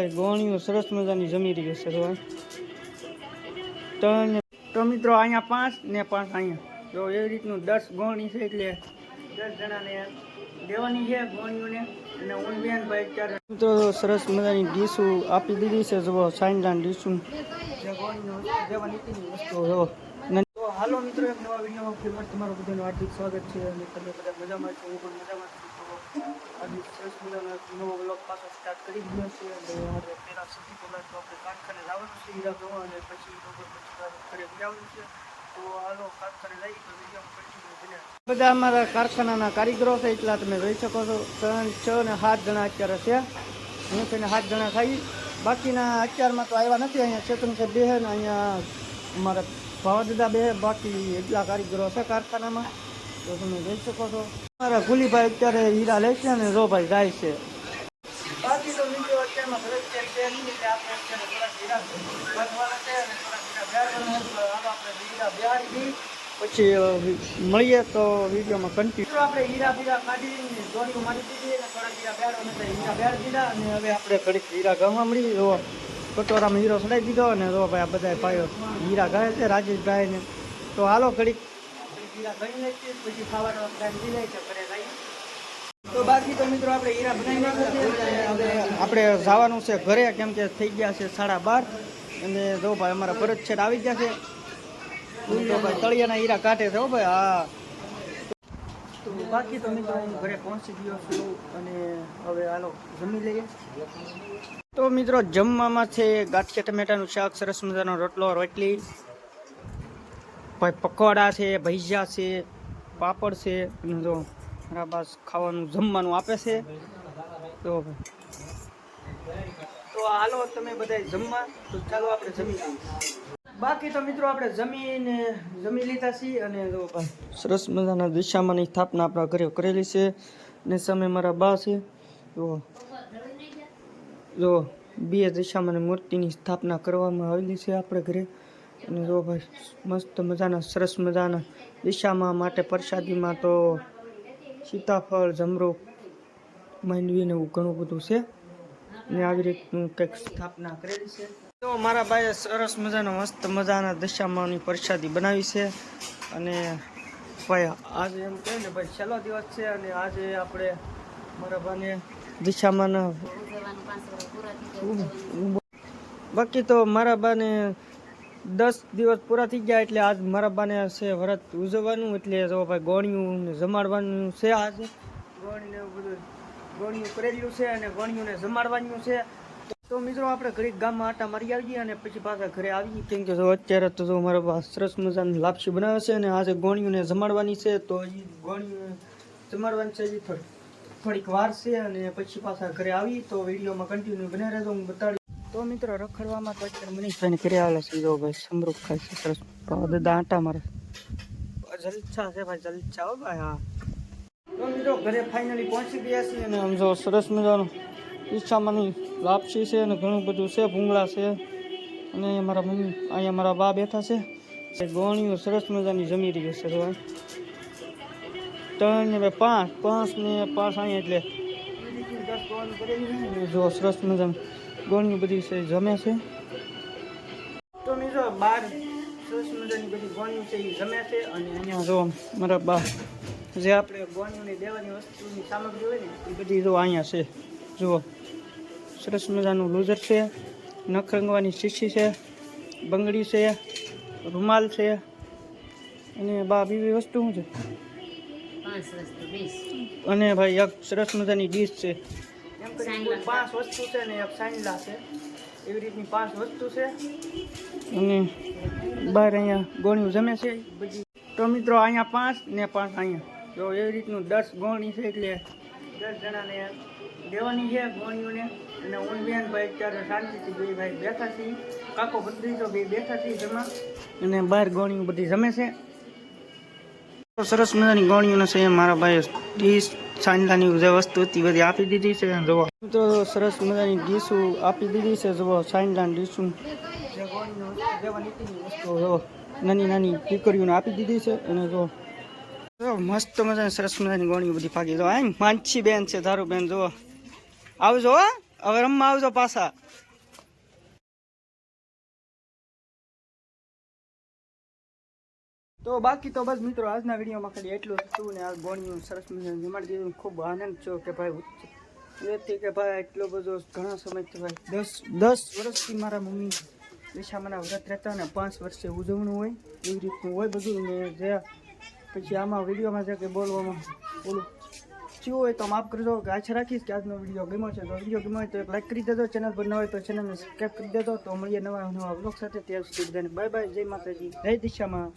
ભાઈ, ગોણીઓ સરસ મજાની જમી રહી છે ભાઈ ત્રણ તો મિત્રો અહીંયા પાંચ ને પાંચ અહીંયા. જો એવી રીતનું દસ ગોણી છે એટલે દસ જણાને દેવાની છે ગોણીઓને. સરસ મજાની ડીશું આપી દીધી છે જો સાઈનદાન ડીશું દેવાની જો. હાલો મિત્રો, એક નવા વિડીયોમાં ફેમસ તમારું બધાનું હાર્દિક સ્વાગત છે. અને તમે બધા મજામાં છો? હું પણ મજામાં છું. આજે સરસ મજાનો નવો બ્લોગ પાછો સ્ટાર્ટ કરી દીધો છે. અને હવે પહેલાં સૌથી પહેલાં તો આપણે કારખાને જવાનું છે, હીરા જોવા, અને પછી બપોર પછી ઘરે જવાનું છે. તો હાલો કારખાને જઈ તો બન્યા બધા અમારા કારખાનાના કારીગરો છે, એટલા તમે જોઈ શકો છો. ત્રણ, છ ને સાત જણા અત્યારે છે. હું થઈને સાત જણા ખાઈ. બાકીના અત્યારમાં તો આવ્યા નથી. અહીંયા ચેતન છે બે ને અહીંયા અમારા ભાવદાદા બે બાકી એટલા કારીગરો છે કારખાનામાં. તો તમે જોઈ શકો છો. મારા ગુલીભાઈ અત્યારે હીરા લે છે ને રો ભાઈ જાય છે. બાકી તો મિત્રો અત્યારમાં ફરજ છે એટલે આપણે અત્યારે થોડાક હીરા વધવાના છે અને થોડાક હીરા બેહાડવાના છે. આપણે હીરા દઈએ. પછી મળીએ તો વિડીયોમાં કન્ટિન્યુ આપણે હીરા બીરા કાઢી દોરીઓ મારી દીધી અને થોડા હીરા બેહાડવાના છે હીરા બેહાડી દીધા અને હવે આપણે ઘડીક હીરા ગામમાં મળી જો, કટોરામાં હીરો સડાઈ દીધો અને જો ભાઈ આ બધા ભાઈઓ હીરા ગાય છે રાજેશભાઈ ને તો હાલો ઘડીક હીરા ગણી લઈએ પછી ખાવાનો ટાઈમ લઈ છે ઘરે જઈએ. તો બાકી તો મિત્રો આપણે હીરા બનાવી આપણે જવાનું છે ઘરે કેમ કે થઈ ગયા છે સાડા બાર. અને જો ભાઈ અમારા ભરત છે આવી ગયા છે. તો ભાઈ તળિયાના હીરા કાઢે છે હો ભાઈ હા. તો બાકી તો મિત્રો હું ઘરે પહોંચી ગયો છું અને હવે હાલો જમી લઈએ. તો મિત્રો જમવામાં છે ગાંઠિયા ટમેટાનું શાક સરસ મજાનો રોટલો રોટલી. ભાઈ પકોડા છે ભૈજા છે, પાપડ છે જો મારા બાસ ખાવાનું, જમવાનું આપે છે. તો તો હાલો, તમે બધા જમવા. તો ચાલો આપણે જમી બાકી તો મિત્રો આપણે જમીને, જમી લીધા છીએ અને જો સરસ મજાના દિશામાંની સ્થાપના આપણા ઘરે કરેલી છે. ને સામે મારા બા છે. જો જો બે દિશામાંની મૂર્તિની સ્થાપના કરવામાં આવેલી છે આપણે ઘરે. અને જો ભાઈ મસ્ત મજાના સરસ મજાના દિશામાં માટે પ્રસાદીમાં તો સીતાફળ જમરૂખ માંડવી ને એવું ઘણું બધું છે. ને આવી રીતનું કંઈક સ્થાપના કરેલી છે. તો મારા ભાઈએ સરસ મજાનો મસ્ત મજાના દશામાની પ્રસાદી બનાવી છે. અને ભાઈ આજે એમ કહે ને ભાઈ છેલ્લો દિવસ છે અને આજે આપણે મારા ભાઈને દિશામાના બાકી તો મારા બાને દસ દિવસ પૂરા થઈ ગયા એટલે આજ મારા બાને છે વ્રત ઉજવવાનું, એટલે ભાઈ ગોણિયું જમાડવાનું છે આજે. એવું બધું ગોણિયું કરેલું છે અને ગોળિયુંને જમાડવાનું છે. તો મિત્રો આપણે ઘડીક ગામમાં આટા મારી આવીએ અને પછી પાછા ઘરે આવીએ. કેમ કે જો અત્યારે તો જો મારા બા સરસ મજાની લાપસી બનાવે છે અને આજે ગોળિયુંને જમાડવાની છે, તો એ ગોણિયું જમાડવાની છે હજી થોડી થોડીક વાર છે અને પછી પાછા ઘરે આવી તો વિડીયોમાં કન્ટિન્યુ બને રહેજો, હું બતાડી. તો મિત્રો રખડવામાં તો અત્યારે મનીષભાઈને ઘરે આવેલા છે. જો ભાઈ સમરૂપ ખાય છે સરસ. દાદા આટા મારે. જલછા છે ભાઈ જલછા હો ભાઈ હા. તો મિત્રો ઘરે ફાઇનલી પહોંચી ગયા છીએ અને આમ જો સરસ મજાનું ઈચ્છામાંની લાપસી છે અને ઘણું બધું છે ભૂંગળા છે. અને મારા મમ્મી અહીંયા મારા બા બેઠા છે. ગોણીઓ સરસ મજાની જમી રહી છે ભાઈ ત્રણ ને પાંચ પાંચ ને પાંચ અહીંયા એટલે જો સરસ મજાનું ગોણીઓ બધી છે જમે છે. તો મિત્રો બાર સરસ મજાની બધી ગોણીઓ છે એ જમે છે અને અહીંયા જો મારા બા જે આપણે ગોણીઓની દેવાની વસ્તુની સામગ્રી હોય ને એ બધી જો અહીંયા છે. જુઓ સરસ મજાનું લૂઝર છે નખરંગવાની શીશી છે બંગડી છે રૂમાલ છે. અને બા બીજી વસ્તુ શું છે? અને ભાઈ એક સરસ મજાની ડીશ છે. એમ કરીને પાંચ વસ્તુ છે ને એક સાંજલા છે એવી રીતની પાંચ વસ્તુ છે. અને બહાર અહીંયા ગોળીઓ જમે છે. બધી તો મિત્રો અહીંયા પાંચ ને પાંચ અહીંયા. જો એવી રીતનું દસ ગોળી છે એટલે દસ જણાને દેવાની છે ગોળીઓને. અને હું બેન ભાઈ અત્યારે શાંતિથી બે ભાઈ બેઠા છીએ. કાકો તો બે બેઠા છીએ જમા અને બહાર ગોળીઓ બધી જમે છે. તો સરસ મજાની ગોળીઓને છે મારા ભાઈ ડીશ સાંજલાની જે વસ્તુ હતી બધી આપી દીધી છે જુઓ. તો સરસ મજાની ડીશું આપી દીધી છે, જુઓ, સાંજલાની ડીશું. જે ગોળીનો દેવાની હતી ને વસ્તુઓ, જુઓ, નાની નાની દીકરીઓને આપી દીધી છે અને જો મસ્ત મજાની સરસ મજાની ગોણીઓ બધી પાકી. જો આમ માનછી બેન છે ધારું બેન જુઓ. આવજો હવે રમવા આવજો પાછા. તો બાકી તો બસ મિત્રો આજના વિડીયોમાં ખાલી એટલું હતું ને આ ગોળીનું સરસ મજાનું જમાડી દીધું ખૂબ આનંદ છો કે ભાઈ નથી કે ભાઈ એટલો બધો ઘણા સમયથી ભાઈ દસ દસ વર્ષથી મારા મમ્મી દિશામાના વ્રત રહેતા ને પાંચ વર્ષે ઉજવણું હોય એવી રીતનું હોય બધું ને જે પછી આમાં વિડીયોમાં જે કે બોલવામાં બોલું થયું હોય તો માફ કરજો કે આશા રાખીશ કે આજનો વીડિયો ગમ્યો છે તો વીડિયો ગમ્યો હોય તો એક લાઈક કરી દેજો, ચેનલ પર ન હોય તો ચેનલને સબસ્ક્રાઈબ કરી દેજો. તો મળીએ નવા નવા બ્લોગ સાથે, ત્યાં સુધી બધાને બાય બાય જય માતાજી. જય દિશામાં.